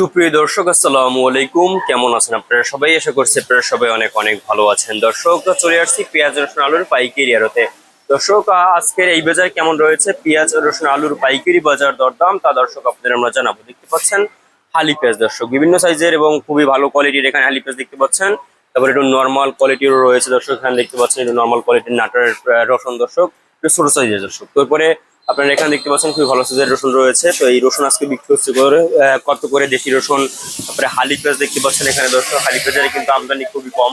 সুপ্রিয় দর্শক, আসসালামু আলাইকুম। কেমন আছেন আপনারা সবাই? আশা করছি আপনারা সবাই অনেক অনেক ভালো আছেন। দর্শক চলে আসছি পেঁয়াজ, রসুন, আলুর পাইকারি আড়তে। দর্শক আজকের এই বাজার কেমন রয়েছে? পেঁয়াজ, রসুন, আলুর পাইকারি বাজার দরদাম, তা দর্শক আপনাদের আমরা জানাব। দেখতে পাচ্ছেন, হালি পেঁয়াজ দর্শক। বিভিন্ন সাইজের এবং খুবই ভালো কোয়ালিটির এখানে হালি পেঁয়াজ দেখতে পাচ্ছেন। তারপরে একটু নর্মাল কোয়ালিটিরও রয়েছে দর্শক, এখানে দেখতে পাচ্ছেন, একটু নর্মাল কোয়ালিটির নাটারের রসুন দর্শক, একটু ছোট সাইজের দর্শক। তারপরে আপনারা এখানে দেখতে পাচ্ছেন খুবই ভালো সাইজের রসুন রয়েছে। তো এই রসুন আজকে বিক্রি হচ্ছে করে কত করে দেশি রসুন? তারপরে হালি পেঁয়াজ দেখতে পাচ্ছেন এখানে দর্শক। হালি পেঁয়াজের কিন্তু আমদানি খুবই কম।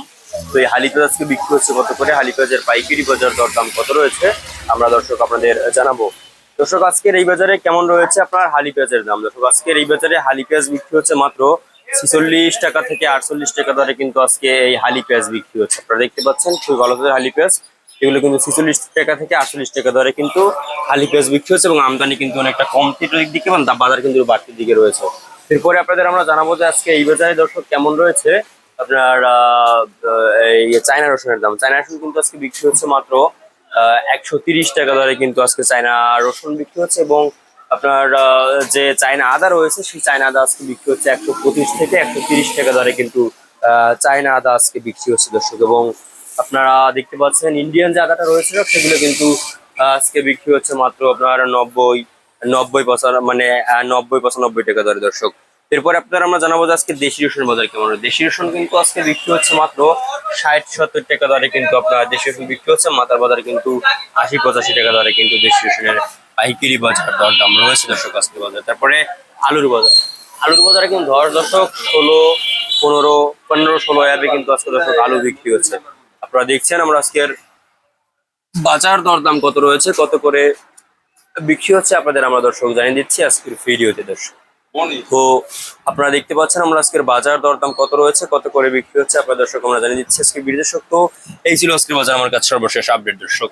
তো এই হালি পেঁয়াজ আজকে বিক্রি হচ্ছে কত করে? হালি পেঁয়াজের পাইকারি বাজার দরদাম কত রয়েছে? আমরা দর্শক আপনাদের জানাব। দর্শক, আজকের এই বাজারে কেমন রয়েছে আপনার হালি পেঁয়াজের দাম? দর্শক, আজকের এই বাজারে হালি পেঁয়াজ বিক্রি হচ্ছে মাত্র ছিচল্লিশ টাকা থেকে আটচল্লিশ টাকা দরে কিন্তু আজকে এই হালি পেঁয়াজ বিক্রি হচ্ছে। আপনারা দেখতে পাচ্ছেন খুবই ভালো হালি পেঁয়াজ। এগুলো কিন্তু ছিচল্লিশ টাকা থেকে আটচল্লিশ টাকা দরে কিন্তু খালি পেঁয়াজ বিক্রি হচ্ছে এবং আমদানি কিন্তু অনেকটা কমতির দিকে এবং বাজার কিন্তু বাড়তির দিকে রয়েছে। এরপরে আপনাদের আমরা জানাব যে আজকে এই বাজারে দর্শক কেমন রয়েছে। আপনার এই চায়না রসুনের দাম। চায়না রসুন কিন্তু আজকে বিক্রি হচ্ছে মাত্র একশো টাকা দরে কিন্তু আজকে চায়না রসুন বিক্রি হচ্ছে এবং আপনার যে চায়না আদা রয়েছে সেই চায়না আদা আজকে বিক্রি হচ্ছে একশো পঁচিশ থেকে একশো টাকা দরে কিন্তু চায়না আদা আজকে বিক্রি হচ্ছে দর্শক এবং আপনারা দেখতে পাচ্ছেন ইন্ডিয়ান আদাটা রয়েছে, সেগুলো কিন্তু আজকে বিক্রি হচ্ছে মাত্র আপনার নব্বই নব্বই মানে নব্বই পঁচানব্বই টাকা ধরে দর্শক। এরপরে আপনারা আমরা জানাব যে আজকে দেশি রসুন বাজার কেমন দেশি রসুন কিন্তু আজকে বিক্রি হচ্ছে মাত্র ষাট, সত্তর টাকা দরে কিন্তু আপনার দেশি রসুন বিক্রি হচ্ছে। মাথার বাজার কিন্তু আশি, পঁচাশি টাকা দরে কিন্তু দেশি রসুনের পাইকারি বাজার দরদাম রয়েছে দর্শক আজকে বাজার। তারপরে আলুর বাজার। আলুর বাজারে কিন্তু ধর দর্শক ষোলো, পনেরো পনেরো, ষোলো অ্যাপে কিন্তু আজকে দর্শক আলু বিক্রি হচ্ছে। আপনারা দেখছেন আমরা আজকের বাজার দরদাম কত রয়েছে কত করে বিক্রি হচ্ছে আপনাদের আমরা দর্শক জানিয়ে দিচ্ছি আজকের ভিডিওতে দর্শক। তো আপনারা দেখতে পাচ্ছেন আমরা আজকের বাজার দরদাম কত রয়েছে কত করে বিক্রি হচ্ছে আপনার দর্শক আমরা জানিয়ে দিচ্ছি আজকে ভিডিও দর্শক। তো এই ছিল আজকের বাজার আমার কাছে সর্বশেষ আপডেট দর্শক।